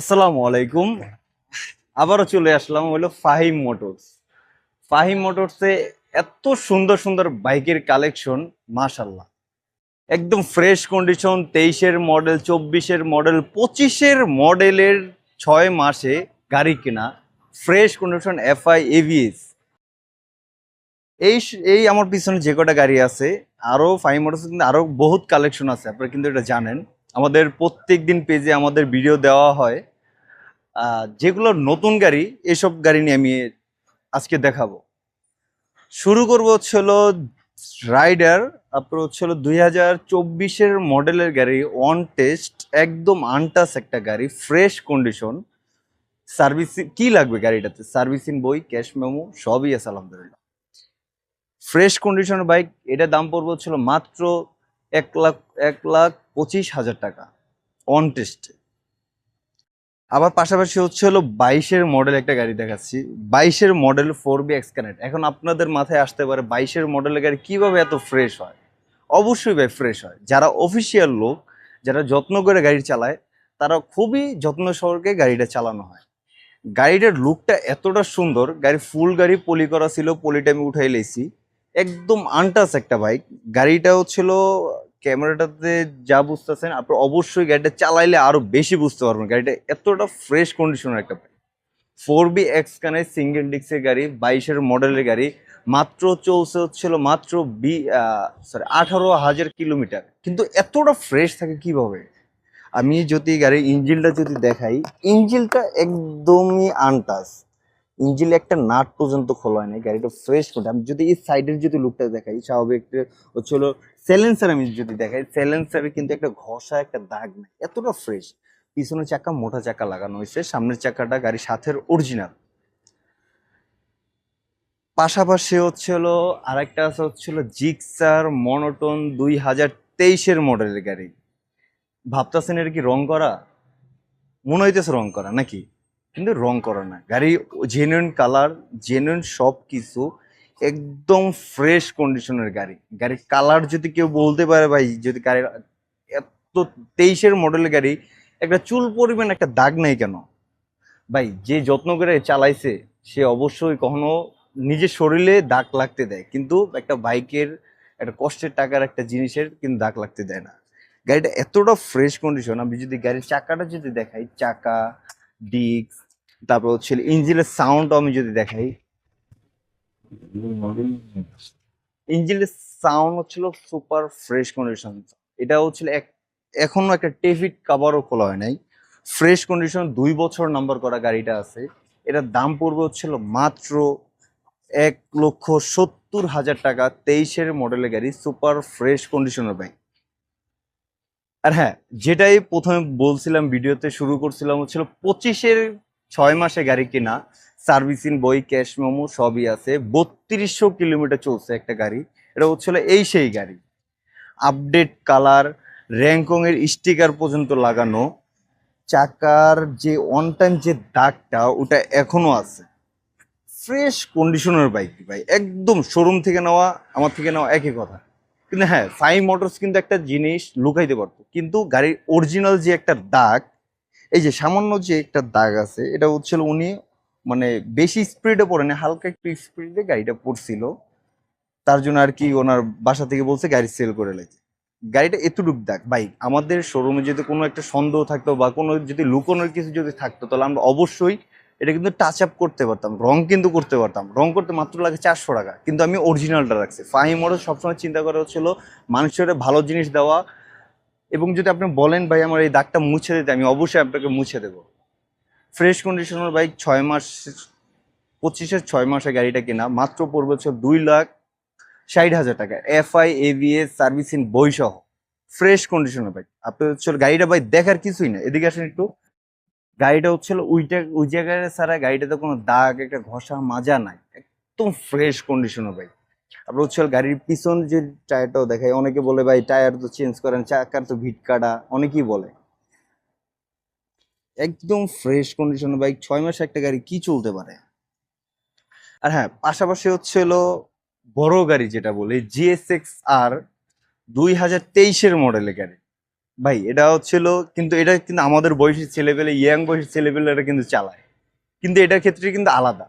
আসসালামু আলাইকুম। আবারও চলে আসলাম হলো ফাহিম মোটরস। ফাহিম মোটরসে এত সুন্দর সুন্দর বাইকের কালেকশন মাশাল্লাহ একদম ফ্রেশ কন্ডিশন, তেইশের মডেল, চব্বিশের মডেল, পঁচিশের মডেলের ছয় মাসে গাড়ি কেনা, ফ্রেশ কন্ডিশন এফআই এভিএস। এই এই আমার পিছনে যে কটা গাড়ি আছে আরও ফাইভ মোটরস কিন্তু আরও বহুত কালেকশন আছে, আপনারা কিন্তু এটা জানেন। আমাদের প্রত্যেক দিন পেজে আমাদের ভিডিও দেওয়া হয়। যেগুলো নতুন গাড়ি, এসব গাড়ি নিয়ে আমি আজকে দেখাবো। শুরু করব হচ্ছে রাইডার আপনার হচ্ছে দুই হাজার চব্বিশের মডেলের গাড়ি অন টেস্ট একদম আনটাস একটা গাড়ি ফ্রেশ কন্ডিশন সার্ভিসিং কি লাগবে গাড়িটাতে? সার্ভিসিং বই ক্যাশ মেমো সবই আছে, আলহামদুলিল্লাহ। ফ্রেশ কন্ডিশনের বাইক এটার দাম পড়বে হচ্ছিল মাত্র এক লাখ এক লাখ পঁচিশ হাজার টাকা। অন টেস্টে আবার পাশাপাশি হচ্ছে হলো বাইশের মডেল একটা গাড়ি দেখাচ্ছি। বাইশের model four V X connect এখন আপনাদের মাথায় আসতে পারে বাইশের মডেলের গাড়ি কীভাবে এত ফ্রেশ হয়? অবশ্যই ভাই ফ্রেশ হয়। যারা অফিসিয়াল লোক, যারা যত্ন করে গাড়ি চালায়, তারা খুবই যত্ন সহকারে গাড়িটা চালানো হয়। গাড়িটার লুকটা এতটা সুন্দর, গাড়ি ফুল গাড়ি পলি করা ছিল পলিটা আমি উঠাই লেছি। একদম আনটাস একটা বাইক গাড়িটা হচ্ছিল ক্যামেরাটাতে যা বুঝতেছেন, আপনি অবশ্যই গাড়িটা চালাইলে আরও বেশি বুঝতে পারবেন। গাড়িটা এতটা ফ্রেশ কন্ডিশনের একটা ফোর বি এক্স কানে সিঙ্গেল ডিক্সের গাড়ি, বাইশের মডেলের গাড়ি, মাত্র চলছে হচ্ছিল মাত্র বি সরি আঠারো হাজার কিলোমিটার। কিন্তু এতটা ফ্রেশ থাকে কীভাবে? আমি যদি গাড়ির ইঞ্জিনটা যদি দেখাই ইঞ্জিনটা একদমই আনটাস ইঞ্জিনে একটা নাট পর্যন্ত খোলা হয় নাই, গাড়িটা ফ্রেশ করে আমি যদি এই সাইডের যদি লুকটা দেখাই, স্বাভাবিক হচ্ছে হলো সেলেন্সার আমি যদি দেখাই সেলেন্সারে কিন্তু একটা ঘষা, একটা দাগ নেই, এতটা ফ্রেশ পিছনের চাকা, মোটা চাকা লাগানো হয়েছে, সামনের চাকাটা গাড়ির সাথের অরিজিনাল পাশাপাশি হচ্ছে হলো আরেকটা আছে হচ্ছে হলো জিক্সার মনোটন দুই হাজার তেইশের মডেলের গাড়ি। ভাবতেছেন এটা কি রং করা? মনে হইতেছে রং করা, নাকি? কিন্তু রং করা না। গাড়ি জেনুইন কালার জেনুইন সব কিছু, একদম ফ্রেশ কন্ডিশনের গাড়ি। গাড়ির কালার যদি কেউ বলতে পারে ভাই, যদি গাড়ির এত তেইশের মডেলের গাড়ি, একটা চুল পরিমাণ, একটা দাগ নেই কেন? ভাই, যে যত্ন করে চালাইছে, সে অবশ্যই কখনো নিজের শরীরে দাগ লাগতে দেয়। কিন্তু একটা বাইকের, একটা কষ্টের টাকার একটা জিনিসের কিন্তু দাগ লাগতে দেয় না। গাড়িটা এতটা ফ্রেশ কন্ডিশন আমি যদি গাড়ির চাকাটা যদি দেখাই, চাকা ডিস্ক তারপর হচ্ছে ইঞ্জিনের সাউন্ড আমি যদি দেখাই। ইঞ্জিনের সাউন্ড হচ্ছিল সুপার ফ্রেশ কন্ডিশন এটা হচ্ছিল এক, এখনও একটা টেফিট কাভারও খোলা হয় নাই। ফ্রেশ কন্ডিশন দুই বছর নাম্বার করা গাড়িটা আছে। এটার দাম পড়বে হচ্ছিল মাত্র এক লক্ষ সত্তর হাজার টাকা, তেইশের মডেলের গাড়ি সুপার ফ্রেশ কন্ডিশনের বাইক আর হ্যাঁ যেটাই প্রথমে বলছিলাম, ভিডিওতে শুরু করছিলাম, হচ্ছিল পঁচিশের ছয় মাসে গাড়ি কেনা, সার্ভিসিং বই, ক্যাশ মেমো সবই আছে। বত্রিশশো কিলোমিটার চলছে একটা গাড়ি। এটা হচ্ছিল এই সেই গাড়ি। আপডেট কালার র্যাঙ্কং এর স্টিকার পর্যন্ত লাগানো। চাকার যে অন টাইম যে দাগটা, ওটা এখনও আছে। ফ্রেশ কন্ডিশনের বাইক ভাই। একদম শোরুম থেকে নেওয়া, আমার থেকে নেওয়া একই কথা। কিন্তু হ্যাঁ সাই মোটরস কিন্তু একটা জিনিস লুকাইতে পারতো। কিন্তু গাড়ির অরিজিনাল যে একটা দাগ এই যে সামান্য যে একটা দাগ আছে, এটা হচ্ছিল উনি মানে বেশি স্পিডে পড়েনি, হালকা একটু স্পিডে গাড়িটা পড়ছিল। তার জন্য আর কি ওনার বাসা থেকে বলছে গাড়ি সেল করে লাগছে গাড়িটা এতটুক দাগ। বাইক আমাদের শোরুমে যদি কোনো একটা সন্দেহ থাকতো বা কোনো যদি লুকোনোর কিছু যদি থাকতো, তাহলে আমরা অবশ্যই এটা কিন্তু টাচ আপ করতে পারতাম। রং কিন্তু করতে পারতাম। রং করতে মাত্র লাগে চারশো টাকা। কিন্তু আমি অরিজিনালটা রাখছি। ফাহিম মডেল সবসময় চিন্তা করা হচ্ছিল মানুষের ভালো জিনিস দেওয়া এবং যদি আপনি বলেন, ভাই, আমার এই দাগটা মুছে দিতে, আমি অবশ্যই আপনাকে মুছে দেবো। ফ্রেশ কন্ডিশনের বাইক ছয় মাস, পঁচিশের ছয় মাসে গাড়িটা কেনা, মাত্র পড়বে হচ্ছে দুই লাখ ষাট হাজার টাকা। এফআই এভিএস সার্ভিসিং বই সহ ফ্রেশ কন্ডিশনের বাইক আপনি হচ্ছে গাড়িটা, ভাই, দেখার কিছুই না। এদিকে আসেন একটু। গাড়িটা হচ্ছিল ওইটা ওই জায়গায় ছাড়া গাড়িটাতে কোনো দাগ, একটা ঘষা মাজা নাই। একদম ফ্রেশ কন্ডিশনের বাইক আপনার হচ্ছে গাড়ির পিছন যে টায়ারটাও দেখায় অনেকে বলে, ভাই, টায়ার তো চেঞ্জ করেন চাকার তো ভিট কাটা? অনেকেই বলে। একদম ফ্রেশ কন্ডিশনের বাইক ছয় মাসে একটা গাড়ি কি চলতে পারে? আর হ্যাঁ পাশাপাশি হচ্ছে হলো বড় গাড়ি যেটা বলে জিএসএক্স আর দুই হাজার তেইশের মডেলের গাড়ি। ভাই, এটা হচ্ছিল কিন্তু এটা কিন্তু আমাদের বয়সী ছেলেপেলে, ইয়াং বয়সী ছেলেপেলে এটা কিন্তু চালায়। কিন্তু এটার ক্ষেত্রে কিন্তু আলাদা।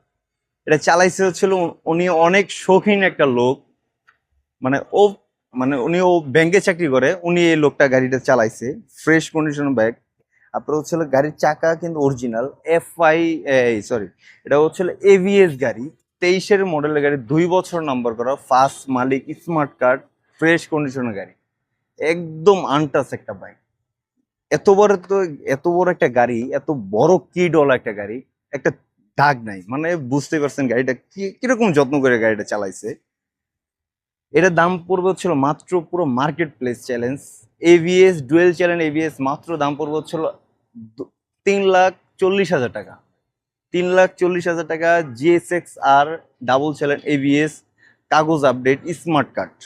এটা চালাইছে উ- উনি অনেক শৌখিন একটা লোক। মানে ও মানে উনি ও ব্যাংকে চাকরি করে, উনি এই লোকটা গাড়িটা চালাইছে, ফ্রেশ কন্ডিশন ব্যাগ। আপনার হচ্ছিল গাড়ির চাকা কিন্তু অরিজিনাল এফ আই সরি এটা হচ্ছিল এভিএস গাড়ি। তেইশের মডেলের গাড়ি, দুই বছর নাম্বার করা ফার্স্ট মালিক স্মার্ট কার্ড ফ্রেশ কন্ডিশনের গাড়ি। একদম আনটাস একটা বাইক এত বড় তো, এত বড় একটা গাড়ি, এত বড় কি ডল একটা গাড়ি, একটা দাগ নাই। মানে বুঝতে পারছেন গাড়িটা কীরকম যত্ন করে গাড়িটা চালাইছে? এটার দাম পড়বে হচ্ছিল মাত্র পুরো market place channel ABS dual channel ABS মাত্র দাম পড়বে হচ্ছিল তিন লাখ চল্লিশ হাজার টাকা। তিন লাখ চল্লিশ হাজার টাকা GSX R double channel ABS কাগজ আপডেট স্মার্ট কার্ড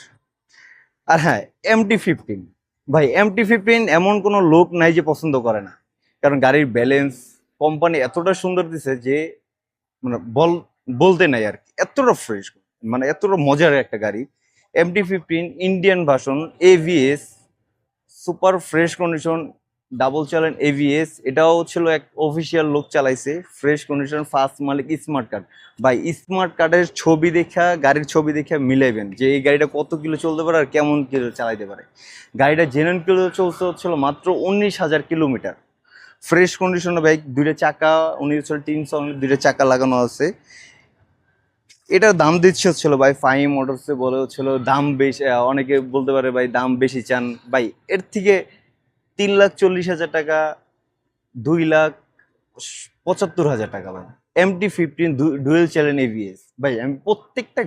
আর হ্যাঁ এমটি ফিফটিন ভাই এমটি ফিফটিন এমন কোনো লোক নাই যে পছন্দ করে না। কারণ গাড়ির ব্যালেন্স কোম্পানি এতটা সুন্দর দিছে যে মানে বল, বলতে নাই আর কি। এতটা ফ্রেশ মানে এতটা মজার একটা গাড়ি। MT fifteen Indian version ABS super fresh condition double চালান এভিএস এটাও ছিল এক অফিসিয়াল লোক চালাইছে ফ্রেশ কন্ডিশন ফার্স্ট মালিক স্মার্ট কার্ড ভাই স্মার্ট কার্ডের ছবি দেখা, গাড়ির ছবি দেখে মিলাইবেন যে এই গাড়িটা কত কিলো চলতে পারে আর কেমন কিলো চালাইতে পারে। গাড়িটা জেনুইন কিলো চলতে হচ্ছিল মাত্র উনিশ হাজার কিলোমিটার। ফ্রেশ কন্ডিশনের বাইক দুইটা চাকা, উনি হচ্ছিল তিন দুইটা চাকা লাগানো আছে। এটার দাম দিচ্ছে হচ্ছিল ভাই ফাইম মোটরসে বলে হচ্ছিল দাম বেশি অনেকে বলতে পারে ভাই দাম বেশি চান। ভাই, এর থেকে তিন লাখ চল্লিশ হাজার টাকা, দুই লাখ পঁচাত্তর হাজার টাকা ভাই। MT fifteen dual channel ABS ভাই, আমি প্রত্যেকটা